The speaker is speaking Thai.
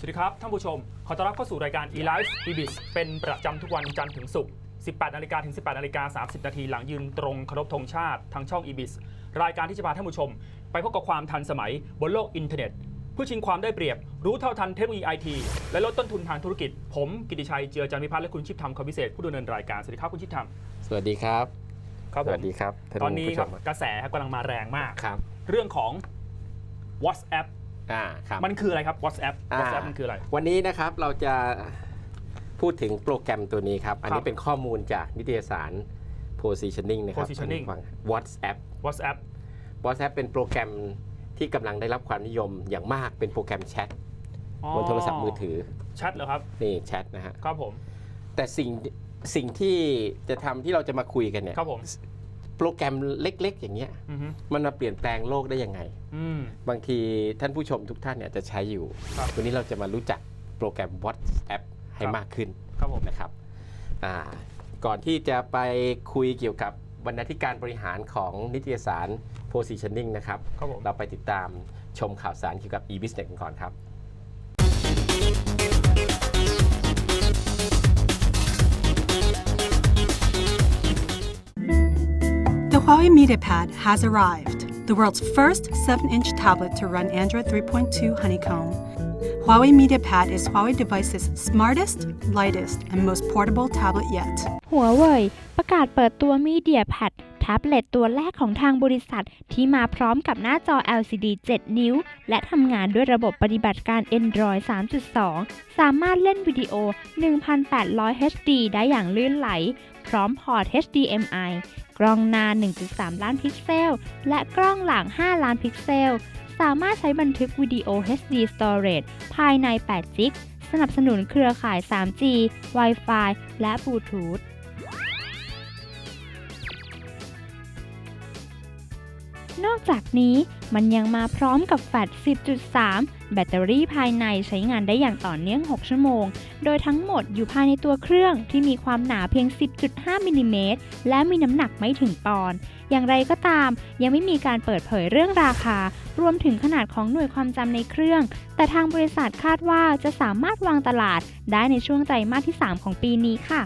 วัสดีครับ ท่านผู้ชม ขอต้อนรับเข้าสู่รายการ eLife eBiz เป็นประจำทุกวันจันทร์ถึงศุกร์ 18 นาฬิกาถึง 18 นาฬิกา 30 นาทีหลังยืนตรงเคารพธงชาติทางช่อง eBiz รายการที่จะพาท่านผู้ชม ไปพบกับความทันสมัยบนโลกอินเทอร์เน็ตเพื่อชิงความได้เปรียบ รู้เท่าทันเทคโนโลยีไอทีและลดต้นทุนทางธุรกิจ ผมกิติชัยเจือจันทร์พิพัฒน์และคุณชิปธรรมคำพิเศษผู้ดำเนินรายการ สวัสดีครับคุณชิปธรรม สวัสดีครับ ครับสผมวัสดีครับท่าตอนนี้ผู้ชครับมกระแสครับกำลังมาแรงมาก ครับ เรื่องของ WhatsApp อ่าครับ มันคืออะไรครับ WhatsApp อ่า WhatsApp มันคืออะไร วันนี้นะครับเราจะพูดถึงโปรแกรมตัวนี้ครับ อันคนี้รับเป็นข้อมูลจากนิตยสาร positioning นะครับ Positioning ฟัง WhatsApp WhatsApp WhatsApp เป็นโปรแกรมที่กำลังได้รับความนิยมอย่างมากเป็นโปรแกรมแชทบนโทรศัพท์มือถือแชทเหรอครับ นี่แชทนะฮะ ครับผม แต่สิ่งสิ่งที่จะทำที่เราจะมาคุยกันเนี่ย ครับผม โปรแกรมเล็ก ๆ อย่างเงี้ยอือฮึมันมาเปลี่ยนแปลงโลกได้ยังไง อืม บางทีท่านผู้ชมทุกท่านเนี่ยจะใช้อยู่ ครับวันนี้เราจะมารู้จักโปรแกรม WhatsApp ให้ครับ มากขึ้นครับผมนะครับอ่าก่อนที่จะไปคุยเกี่ยวกับบรรณาธิการบริหารของนิตยสาร Positioning นะครับ ครับผม เราไปติดตามชมข่าวสารเกี่ยวกับ e-business กันก่อนครับ Huawei MediaPad has arrived, the world's first 7 inch tablet to run Android 3.2 Honeycomb. Huawei MediaPad is Huawei device's smartest, lightest, and most portable tablet yet. หัวเว่ยประกาศเปิดตัว Media Pad แท็บเล็ตตัวแรกของทางบริษัท ที่มาพร้อมกับหน้าจอ LCD 7 นิ้ว และทำงานด้วยระบบปฏิบัติการ Android 3.2 สามารถเล่นวิดีโอ 1,800 HD ได้อย่างลื่นไหล พร้อมพอร์ต HDMI กล้องหน้า 1.3 ล้านพิกเซล และกล้องหลัง 5 ล้านพิกเซล สามารถใช้บันทึกวิดีโอ HD Storage ภายใน8 g b สนับสนุนเครือข่าย 3G Wi-Fi และ Bluetooth นอกจากนี้มันยังมาพร้อมกับแฟลช10.3 แบตเตอรี่ภายในใช้งานได้อย่างต่อเนื่อง 6 ชั่วโมง โดยทั้งหมดอยู่ภายในตัวเครื่องที่มีความหนาเพียง 10.5มิลลิเมตรและมีน้ำหนักไม่ถึงปอนด์ อย่างไรก็ตาม ยังไม่มีการเปิดเผยเรื่องราคา รวมถึงขนาดของหน่วยความจำในเครื่อง แต่ทางบริษัทคาดว่าจะสามารถวางตลาดได้ในช่วงไตรมาสที่ 3 ของปีนี้ค่ะ